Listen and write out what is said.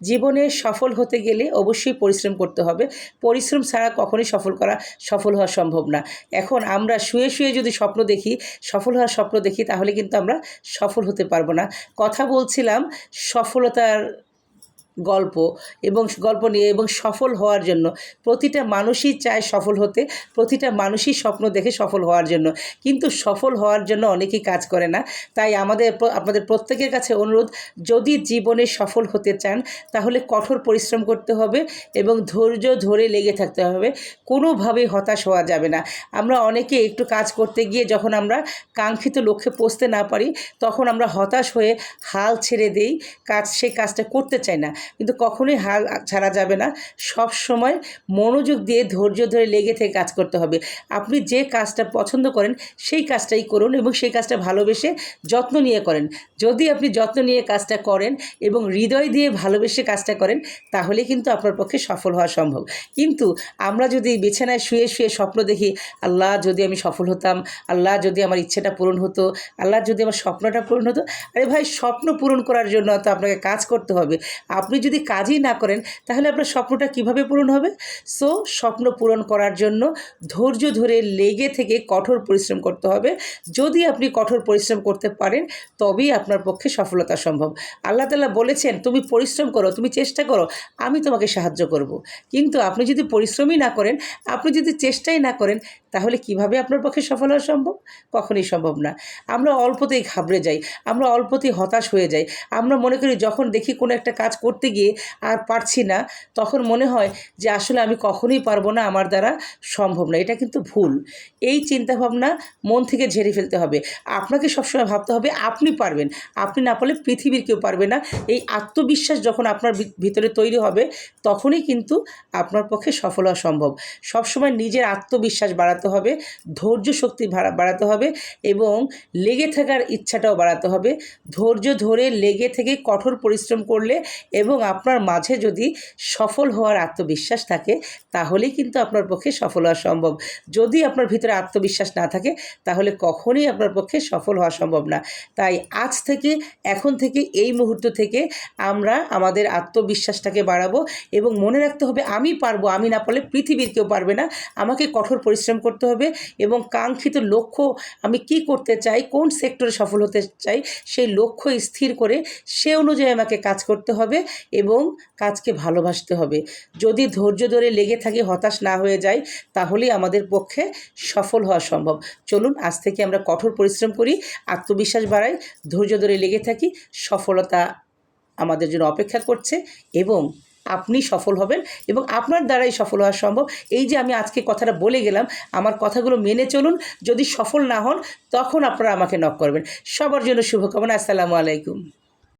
জীবনে সফল হতে গেলে অবশ্যই পরিশ্রম করতে হবে। পরিশ্রম ছাড়া কখনোই সফল করা, সফল হওয়া সম্ভব না। এখন আমরা শুয়ে শুয়ে যদি স্বপ্ন দেখি, সফল হওয়ার স্বপ্ন দেখি, তাহলে কিন্তু আমরা সফল হতে পারব না। কথা বলছিলাম সফলতার গল্প এবং গল্প নিয়ে এবং সফল হওয়ার জন্য। প্রতিটা মানুষই চায় সফল হতে, প্রতিটা মানুষই স্বপ্ন দেখে সফল হওয়ার জন্য। কিন্তু সফল হওয়ার জন্য অনেকেই কাজ করে না। তাই আমাদের আপনাদের প্রত্যেকের কাছে অনুরোধ, যদি জীবনে সফল হতে চান, তাহলে কঠোর পরিশ্রম করতে হবে এবং ধৈর্য ধরে লেগে থাকতে হবে। কোনোভাবেই হতাশ হওয়া যাবে না। আমরা অনেকে একটু কাজ করতে গিয়ে যখন আমরা কাঙ্ক্ষিত লক্ষ্যে পৌঁছতে না পারি, তখন আমরা হতাশ হয়ে হাল ছেড়ে দেই। কাজ, সেই কাজটা করতে চাই না। কিন্তু কখনোই হাল ছাড়া যাবে না। সব সময় মনোযোগ দিয়ে ধৈর্য ধরে লেগে থেকে কাজ করতে হবে। আপনি যে কাজটা পছন্দ করেন, সেই কাজটাই করুন এবং সেই কাজটা ভালোবেসে যত্ন নিয়ে করেন। যদি আপনি যত্ন নিয়ে কাজটা করেন এবং হৃদয় দিয়ে ভালোবেসে কাজটা করেন, তাহলে কিন্তু আপনার পক্ষে সফল হওয়া সম্ভব। কিন্তু আমরা যদি বিছানায় শুয়ে শুয়ে স্বপ্ন দেখি, আল্লাহ যদি আমি সফল হতাম, আল্লাহ যদি আমার ইচ্ছেটা পূরণ হতো, আল্লাহ যদি আমার স্বপ্নটা পূরণ হতো, আরে ভাই, স্বপ্ন পূরণ করার জন্য তো আপনাকে কাজ করতে হবে। আপনি যদি কাজই না করেন, তাহলে আপনার স্বপ্নটা কীভাবে পূরণ হবে? সো স্বপ্ন পূরণ করার জন্য ধৈর্য ধরে লেগে থেকে কঠোর পরিশ্রম করতে হবে। যদি আপনি কঠোর পরিশ্রম করতে পারেন, তবেই আপনার পক্ষে সফলতা সম্ভব। আল্লাহ তালা বলেছেন, তুমি পরিশ্রম করো, তুমি চেষ্টা করো, আমি তোমাকে সাহায্য করব। কিন্তু আপনি যদি পরিশ্রমই না করেন, আপনি যদি চেষ্টাই না করেন, তাহলে কীভাবে আপনার পক্ষে সফল হওয়া সম্ভব? কখনই সম্ভব না। আমরা অল্পতেই ঘাবড়ে যাই, আমরা অল্পতেই হতাশ হয়ে যাই। আমরা মনে করি, যখন দেখি কোনো একটা কাজ করতে গিয়ে আর পারছি না, তখন মনে হয় যে আসলে আমি কখনোই পারব না আমার দ্বারা সম্ভব না। এটা কিন্তু ভুল। এই চিন্তাভাবনা মন থেকে ঝেড়ে ফেলতে হবে। আপনাকে সবসময় ভাবতে হবে, আপনি পারবেন। আপনি না পারলে পৃথিবীর কেউ পারবে না। এই আত্মবিশ্বাস যখন আপনার ভিতরে তৈরি হবে, তখনই কিন্তু আপনার পক্ষে সফল হওয়া সম্ভব। সবসময় নিজের আত্মবিশ্বাস বাড়াতে হবে, ধৈর্য শক্তি বাড়াতে হবে এবং লেগে থাকার ইচ্ছাটাও বাড়াতে হবে। ধৈর্য ধরে লেগে থেকে কঠোর পরিশ্রম করলে এবং আপনার মাঝে যদি সফল হওয়ার আত্মবিশ্বাস থাকে, তাহলেই কিন্তু আপনার পক্ষে সফল হওয়া সম্ভব। যদি আপনার ভিতরে আত্মবিশ্বাস না থাকে, তাহলে কখনোই আপনার পক্ষে সফল হওয়া সম্ভব না। তাই আজ থেকে, এখন থেকে, এই মুহূর্ত থেকে আমরা আমাদের আত্মবিশ্বাসটাকে বাড়াবো এবং মনে রাখতে হবে, আমি পারব, আমি না পারলে পৃথিবীর কেউ পারবে না। আমাকে কঠোর পরিশ্রম করতে হবে এবং কাঙ্ক্ষিত লক্ষ্য আমি কি করতে চাই, কোন সেক্টরে সফল হতে চাই, সেই লক্ষ্য স্থির করে সে অনুযায়ী আমাকে কাজ করতে হবে এবং কাজকে ভালোবাসতে হবে। যদি ধৈর্য ধরে লেগে থাকি, হতাশ না হয়ে যায়, তাহলেই আমাদের পক্ষে সফল হওয়া সম্ভব। চলুন, আজ থেকে আমরা কঠোর পরিশ্রম করি, আত্মবিশ্বাস বাড়াই, ধৈর্য ধরে লেগে থাকি, সফলতা আমাদের জন্য অপেক্ষা করছে এবং আপনি সফল হবেন এবং আপনার দ্বারাই সফল হওয়া সম্ভব। এই যে আমি আজকে কথাটা বলে গেলাম, আমার কথাগুলো মেনে চলুন। যদি সফল না হন, তখন আপনারা আমাকে নক করবেন। সবার জন্য শুভকামনা, আসসালামু আলাইকুম।